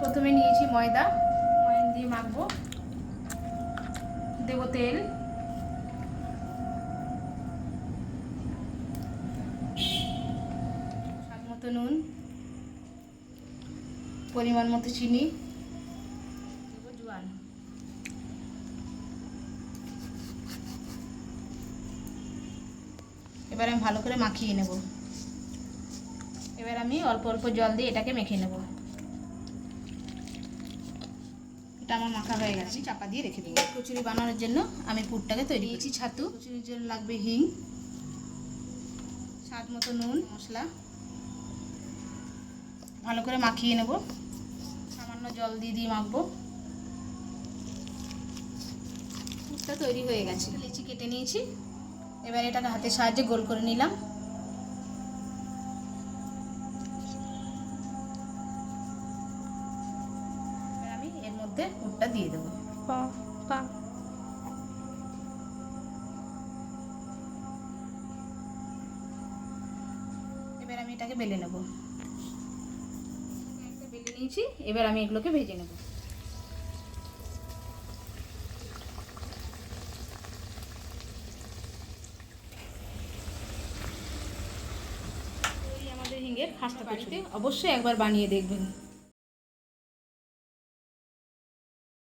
প্রথমে নিয়েছি ময়দা। ময়ন দিয়ে মাখবো। দেবো তেল। স্বাদ মতো নুন। পরিমাণ মতো চিনি। এবার আমি ভালো করে মাখিয়ে নেব। এবার আমি অল্প অল্প জল দিয়ে এটাকে মেখে নেব। এটা আমার মাখা হয়ে গেছে চাপা দিয়ে রেখে দেবো। কচুরি বানানোর জন্য আমি পুরটাকে তৈরি করছি। ছাতু। কচুরির জন্য লাগবে হিং স্বাদ মতো নুন মশলা। ভালো করে মাখিয়ে নেব। সামান্য জল দিয়ে দিয়ে মাখবো। পুরটা তৈরি হয়ে গেছে। লিচি কেটে নিয়েছি। এবার এটাকে হাতের সাহায্যে গোল করে নিলাম। মধ্যে পুরটা দিয়ে দেবো এবার আমি এটাকে বেলে নেব বেলে নিয়েছি এবার আমি এগুলোকে ভেজে নেব আমাদের হিঙ্গের খাস্তা বাড়িতে অবশ্যই একবার বানিয়ে দেখবেন